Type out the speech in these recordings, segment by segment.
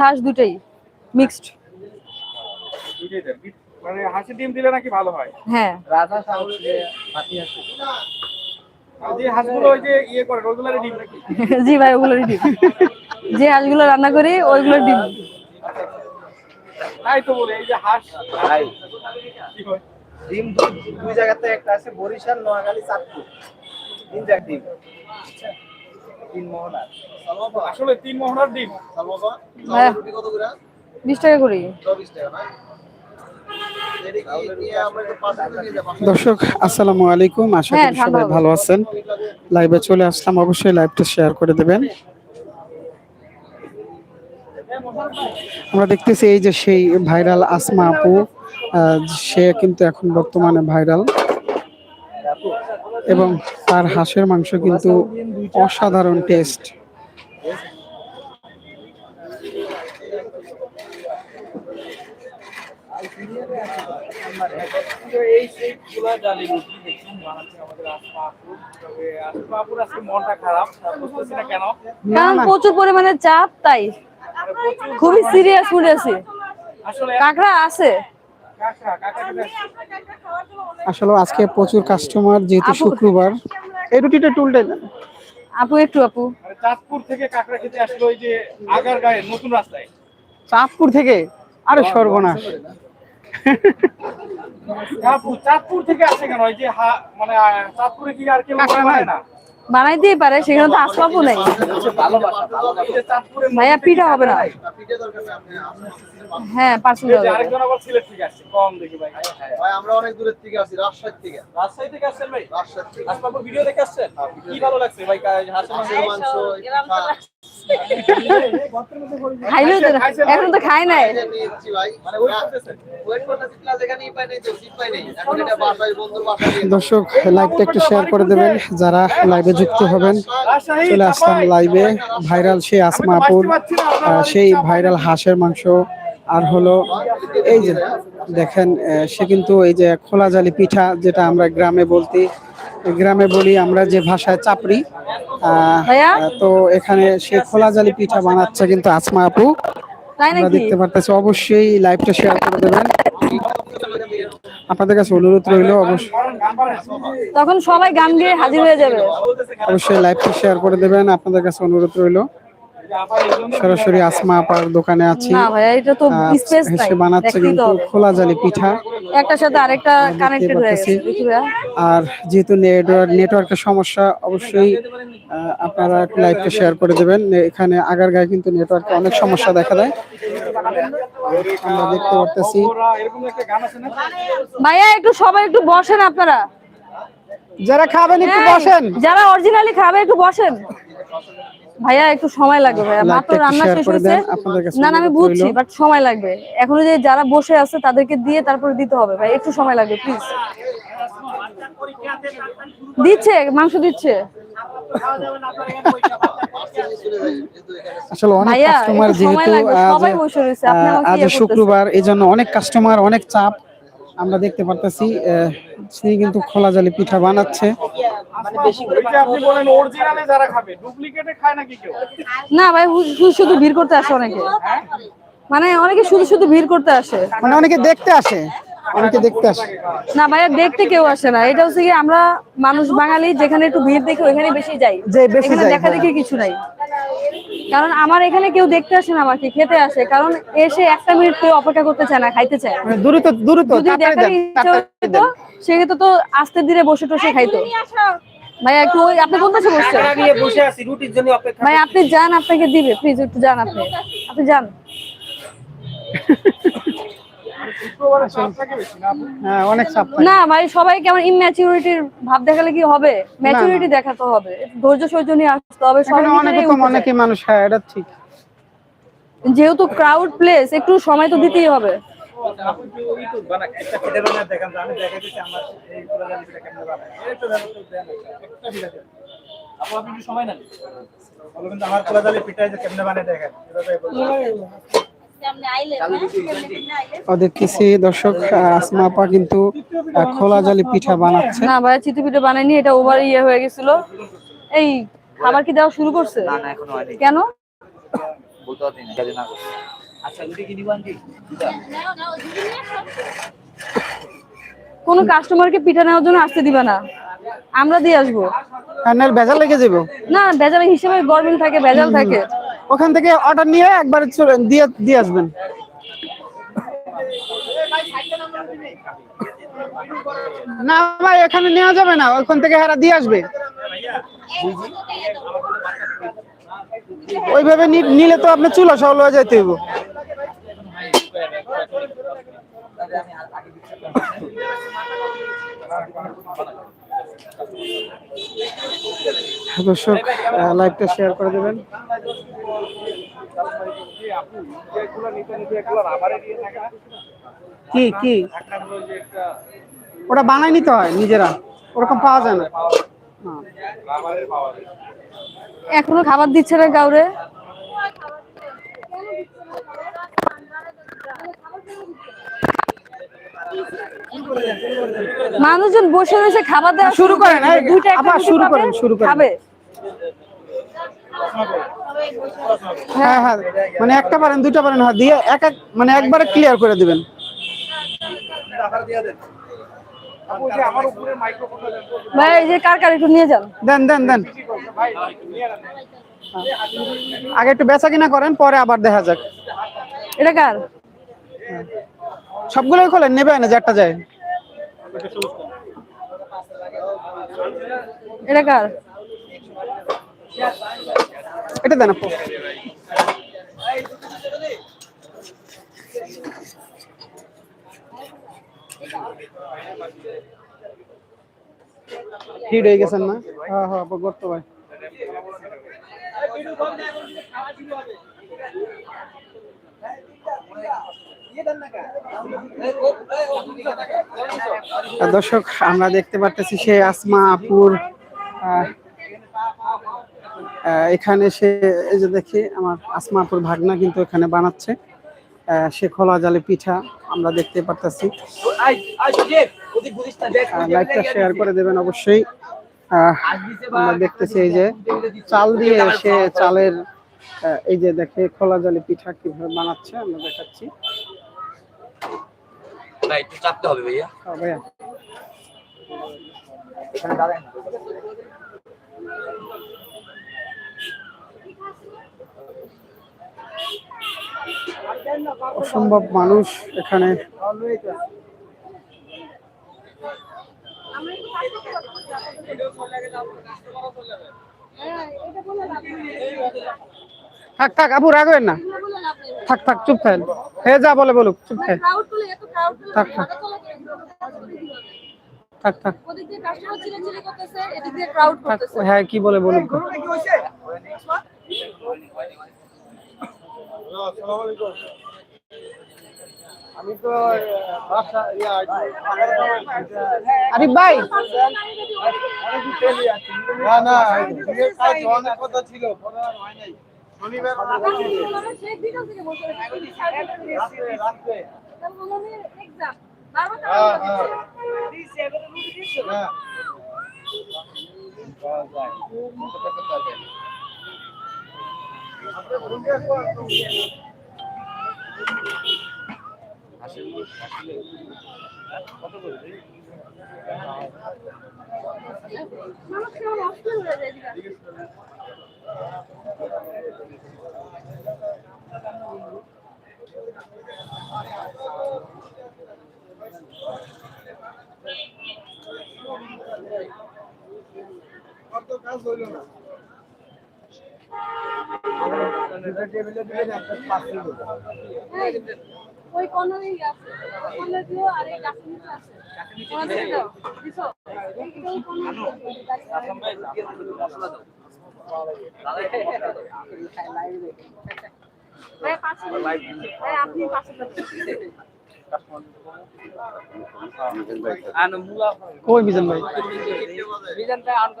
হাঁস দুটোই মিক্সড মানে হাঁসের ডিম দিলে নাকি ভালো হয়? হ্যাঁ। রাজহাঁস আর পাতি হাঁস। যে হাঁসগুলো ওই যে ইয়ে করে ওগুলোর ডিম নাকি? জি ভাই ওগুলোরই ডিম। যে হাঁসগুলো রান্না করি ওইগুলোর ডিম। তাই তো বলে এই যে হাঁস। ভাই ডিম দুই দুই জায়গাতে একটা আছে বরিশাল নোয়াখালী চাঁদপুর। তিন জায়গা ডিম। তিন মোহনা আসলে তিন মোহনার ডিম হ্যাঁ। কত করে? বিশ টাকা করি চব্বিশ টাকা না? দর্শক আসসালামু আলাইকুম। আশা হ্যাঁ, করি সবাই ভালো আছেন। লাইভে চলে আসলাম। অবশ্যই লাইভটা শেয়ার করে দেবেন। আমরা দেখতেছি এই যে সেই ভাইরাল আসমা আপু আহ, সে কিন্তু এখন বর্তমানে ভাইরাল এবং তার হাঁসের মাংস কিন্তু অসাধারণ টেস্ট। কারণ প্রচুর পরিমাণে চাপ তাই। খুবই সিরিয়াস আছি। কাঁকড়া আছে। আসলে আজকে প্রচুর কাস্টমার যেহেতু আপু। শুক্রবার। এই রুটিটা টুলটাই দেন আপু একটু আপু। চাঁদপুর থেকে কাঁকড়া খেতে আসলো ওই যে আগার গায়ে নতুন রাস্তায়। চাঁদপুর থেকে? আরে সর্বনাশ। আপু চাঁদপুর থেকে আসে কেন? ওই যে হা- মানে চাঁদপুরে কি আর কেউ কাঁকড়া বানায় নাই? না বানাইতেই পারে সেখানে তো আসবাবও নেই। ভাইয়া পিঠা হবে না। হ্যাঁ পার্সেন্ট এই আরেকজন আবার সিলেট থেকে আসছে কম দেখি ভাই। ভাই আমরা অনেক দূরের থেকে আসি রাজশাহী থেকে। রাজশাহী থেকে আসছেন ভাই? রাজশাহী থেকে। আসমাপুর ভিডিও দেখে আসছেন? কি ভালো লাগছে ভাই কা- মাংস? মাংস খাইলেও তো এখন তো খাই নাই। নিয়েছি ভাই। মানে ওই করতেছেন ওয়েট করতেছি ক্লাস এখানেই পাই নাই তো সিট পাই নাই। এখন এটা বাসায় বন্ধুর বাসায় নিয়ে দর্শক লাইভটা একটু শেয়ার করে দেবেন। যারা লাইভে যুক্ত হবেন। চলে আসলাম। লাইভে ভাইরাল সেই আসমা আপুর সেই ভাইরাল হাঁসের মাংস। আর হলো এই যে দেখেন সে কিন্তু এই যে খোলা জালি পিঠা যেটা আমরা গ্রামে বলতে গ্রামে বলি আমরা যে ভাষায় চাপড়ি আহ, তো এখানে সে খোলা জালি পিঠা বানাচ্ছে কিন্তু আসমা আপু। আমরা দেখতে পারতেছি অবশ্যই লাইভটা শেয়ার করে দেবেন। আপনাদের কাছে অনুরোধ রইল অবশ্যই তখন সবাই গান গেয়ে হাজির হয়ে যাবে। অবশ্যই লাইভটি শেয়ার করে দেবেন আপনাদের কাছে অনুরোধ রইল। সরাসরি আসমা আপার দোকানে আছি। না ভাইয়া এটা তো স্পেস নাই সে বানাচ্ছে কিন্তু খোলা জালি পিঠা। একটার সাথে আরেকটা কানেক্টেড হয়ে গেছে আর যেহেতু নেটওয়ার্ক নেটওয়ার্কের সমস্যা অবশ্যই আপনারা লাইভটা শেয়ার করে দেবেন। এখানে আগার গায়ে কিন্তু নেটওয়ার্কে অনেক সমস্যা দেখা দেয়। আমরা দেখতে পারতেছি। ওরা এরকম একটা গান আছে না ভাইয়া একটু সবাই একটু বসেন আপনারা। যারা খাবেন একটু বসেন। যারা অরিজিনালি খাবে একটু বসেন। ভাইয়া একটু সময় লাগবে ভাইয়া। মাত্র রান্না শেষ হয়েছে। না না আমি বুঝছি বাট সময় লাগবে। এখন যে যারা বসে আছে তাদেরকে দিয়ে তারপরে দিতে হবে ভাই একটু সময় লাগবে প্লিজ দিচ্ছে মাংস দিচ্ছে। আসলে অনেক কাস্টমার যেহেতু আজ ইয়ে। শুক্রবার এই জন্য অনেক কাস্টমার অনেক চাপ। আমরা দেখতে পারতেছি আহ, তিনি কিন্তু খোলা জলে পিঠা বানাচ্ছে। ওই যে আপনি বলেন অরিজিনালে যারা খাবে ডুপ্লিকেটে খায় নাকি কেউ? না ভাই হু- শুধু শুধু ভিড় করতে আসে অনেকে। মানে অনেকে শুধু শুধু ভিড় করতে আসে। মানে অনেকে দেখতে আসে। অনেকে দেখতে আসে। না ভাইয়া দেখতে কেউ আসে না। এটা হচ্ছে কি আমরা মানুষ বাঙালি যেখানে একটু ভিড় দেখি ওইখানে বেশি যাই। বেশি এখানে দেখা হ্যাঁ। দেখি কিছু নাই। কারণ আমার এখানে কেউ দেখতে আসে না আমাকে খেতে আসে। কারণ এসে একটা মিনিট কেউ অপেক্ষা করতে চায় না খাইতে চায়। মানে দ্রুত দ্রুত যদি দেখার ইচ্ছা হতো সেক্ষেত্রে তো আস্তে ধীরে বসে টসে খাইতো। ভাইয়া একটু ওই আপনি কোন পাশে বসছেন? বসে আছি রুটির জন্য অপেক্ষা ভাই আপনি যান আপনাকে দিবে। প্লিজ একটু যান আপনি। আপনি যান শুক্রবারে চাপ থাকে বেশি না? হ্যাঁ না ভাই সবাই কেমন ভাব দেখালে কি হবে? ম্যাচুরিটি দেখাতে হবে। ধৈর্য সহ্য নিয়ে আসতে হবে। সবাই এখানে অনেকে মানুষ হ্যাঁ এটা ঠিক। যেহেতু ক্রাউড প্লেস একটু সময় তো দিতেই হবে। সময় কিন্তু আমার যে কেমনে বানায় দেখেন দেখতেছি দর্শক আসমা আপা কিন্তু খোলা জালি পিঠা বানাচ্ছে। না ভাই চিতু পিঠে বানাইনি এটা ওভার ইয়ে হয়ে গেছিল। এই খাবার কি দেওয়া শুরু করছে? না এখনও হয়নি। কেন? বলতে পারছি না কাজে না আচ্ছা কি কি কোনো কাস্টমারকে পিঠা নেওয়ার জন্য আসতে দিবে না। আমরা দিয়ে আসব। ভেজাল লেগে যাব না ভেজাল হিসেবে গরমিল থাকে ভেজাল থাকে। ওখান থেকে অর্ডার নিয়ে একবার দিয়ে দিয়ে আসবেন। না ভাই, এখানে নেওয়া যাবে না, ওখান থেকে হারা দিয়ে আসবে। ওইভাবে নিলে তো আপনি চুলা সহ লয়ে যাইতে হইব। দর্শক লাইভটা শেয়ার করে দেবেন। কি কি? ওটা বানাই নিতে হয় নিজেরা। ওরকম পাওয়া যায় না। হ্যাঁ। এখনও খাবার দিচ্ছে না কাউরে? মানুষজন বসে রয়েছে খাবার দেওয়া শুরু করেন, দুইটা শুরু করেন, শুরু করেন। খাবে। হ্যাঁ হ্যাঁ। মানে একটা পারেন দুইটা পারেন হ্যাঁ দিয়ে এক এক মানে একবারে ক্লিয়ার করে দিবেন। ভাই এই যে কার কার একটু নিয়ে যান। দেন দেন দেন। আগে একটু বেচা কিনা করেন পরে আবার দেখা যাক। এটা কার? সবগুলোই খোলেন নেবে না যে একটা যায়। এটা কার? এটা দেন আপু। হিট হয়ে গেছেন না? হ্যাঁ হ্যাঁ আপু করতে ভাই দর্শক আমরা দেখতে পারতেছি সে আসমা আপুর এখানে সে এই যে দেখি আমার আসমা আপুর ভাগনা কিন্তু এখানে বানাচ্ছে। সে খোলা জালে পিঠা আমরা দেখতে পারতেছি। লাইভটা শেয়ার করে দেবেন অবশ্যই। আমরা দেখতেছি এই যে চাল দিয়ে সে চালের এই যে দেখে খোলা জালে পিঠা কীভাবে বানাচ্ছে আমরা দেখাচ্ছি। হবে ভাইয়া। ভাইয়া এখানে দাঁড়ায় না অসম্ভব মানুষ এখানে। থাক থাক আপু রাখবেন না। থাক থাক, চুপ থাকেন। হে যা বলে বলুক, চুপ থাক থাক। থাক থাক। থাক হ্যাঁ কি বলে বলুক বাসা ইয়া আরিফ ভাই? না না কথা ছিল পরে আর তো কাজ হইল না টেবিলে দিবেন একটা পাঁচ ওই কর্নারেই আছে। কর্নার দিও আর এই গাছের নিচে আছে। কর্নার দিয়ে দাও দিছো। ভাই, ভাই, আপনি পাশে। কই মিজান ভাই? একজনকে বলো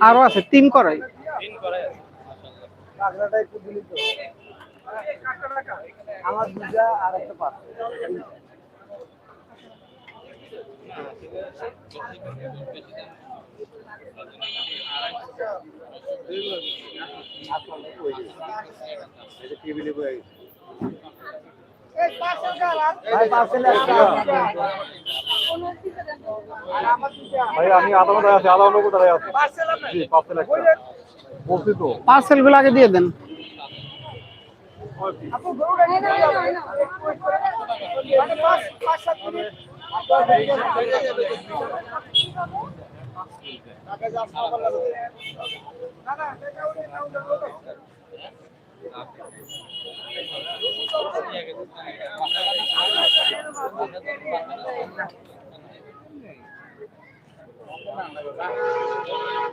আরও আছে তিন করাই আমার দুটা আর একটা পাঁচ আমি আছি কোথায় আছি? জি পার্সেল একটা। বলছি তো। পার্সেলগুলো আগে দিয়ে দেন।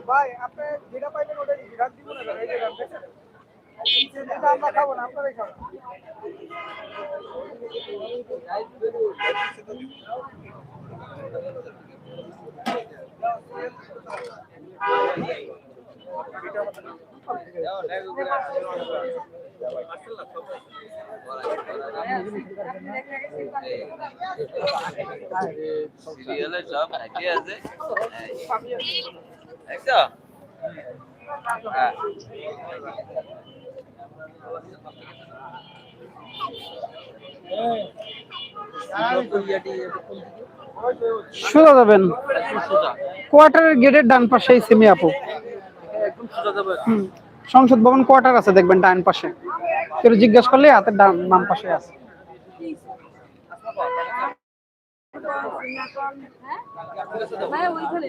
ভাই, আপনি যেটা পাইবেন ওটা বিরাট দিব না এই যে এটা আমরা খাব না, আপনারাই খাবেন। সিরিয়ালে সব একই আছে? একটা হ্যাঁ। সোজা যাবেন। কোয়ার্টারের গেটের ডান পাশেই সিমি আপু। সংসদ ভবন কোয়ার্টার আছে, দেখবেন ডান পাশে। কেউ জিজ্ঞেস করলে হাতের ডান, বাম পাশে আছে। ওইখানে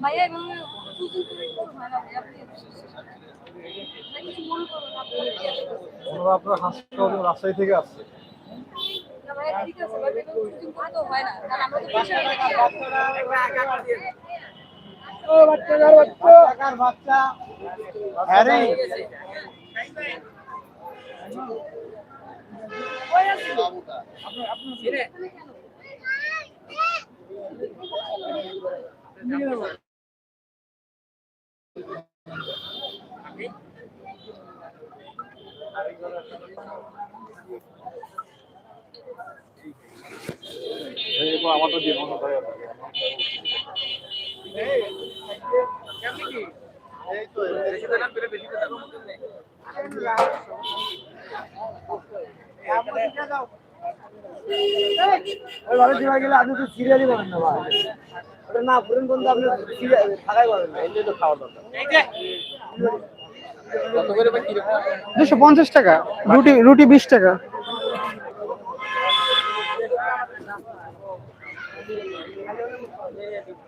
ভাইয়া মনে ওনারা আপনার হাসপাতাল রাজশাহী থেকে আসছে না ভাইয়া ঠিক আছে বাট এটা সুযোগ করে তো হয় না কারণ আমরা তো পেশায় ও বাচ্চা কার বাচ্চা কার বাচ্চা হ্যারি এরপর আমাদের দিয়ে মনে এই তো দিবা গেলে আপনি করেন না ভাই। ওটা না পুরেন বন্ধু আপনি থাকাই না। তো খাওয়া দরকার। দুশো পঞ্চাশ টাকা রুটি রুটি বিশ টাকা।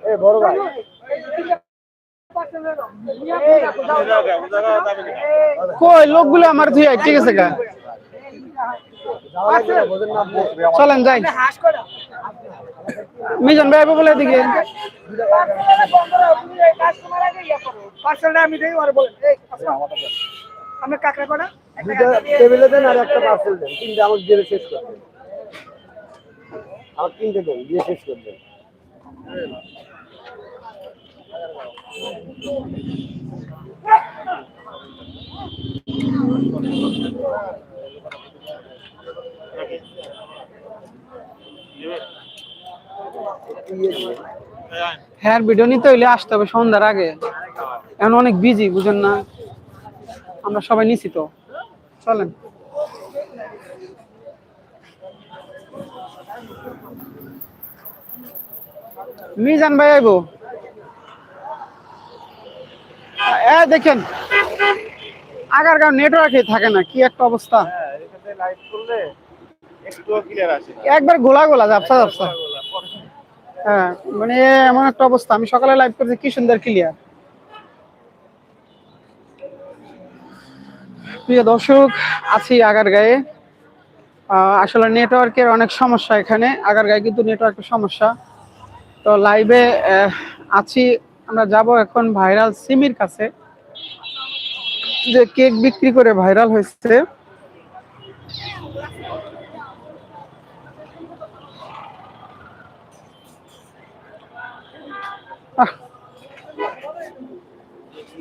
এ বড় ভাই। কই লোকগুলো আমার ধুয়ে ঠিক আছে গা। চলেন যাই। মিজান ভাই বলে দিকে পার্সেলটা আমি দেই আর আমি কাকড়া কটা দুটো টেবিলে দেন আর একটা পার্সেল দেন। তিনটা আমার জেলে শেষ করতে আমার কিনতে দেন দিয়ে শেষ করবেন হ্যাঁ ভিডিও নিতে হইলে আসতে হবে সন্ধ্যার আগে। এখন অনেক বিজি বুঝেন না? আমরা সবাই নিছি তো। চলেন। মিজান ভাই আইবো? এ দেখেন। আগারগাঁও নেটওয়ার্কই থাকে না কি একটা অবস্থা। হ্যাঁ একবার গোলা গোলা ঝাপসা ঝাপসা। হ্যাঁ মানে এমন একটা অবস্থা। আমি সকালে লাইভ করেছি কি সুন্দর ক্লিয়ার প্রিয় দর্শক আছি আগারগাঁয়ে আহ, আসলে নেটওয়ার্কের অনেক সমস্যা এখানে। আগারগাঁয়ে কিন্তু নেটওয়ার্কের সমস্যা। তো লাইভে আছি আমরা যাব এখন ভাইরাল সিমির কাছে। যে কেক বিক্রি করে ভাইরাল হয়েছে। আহ,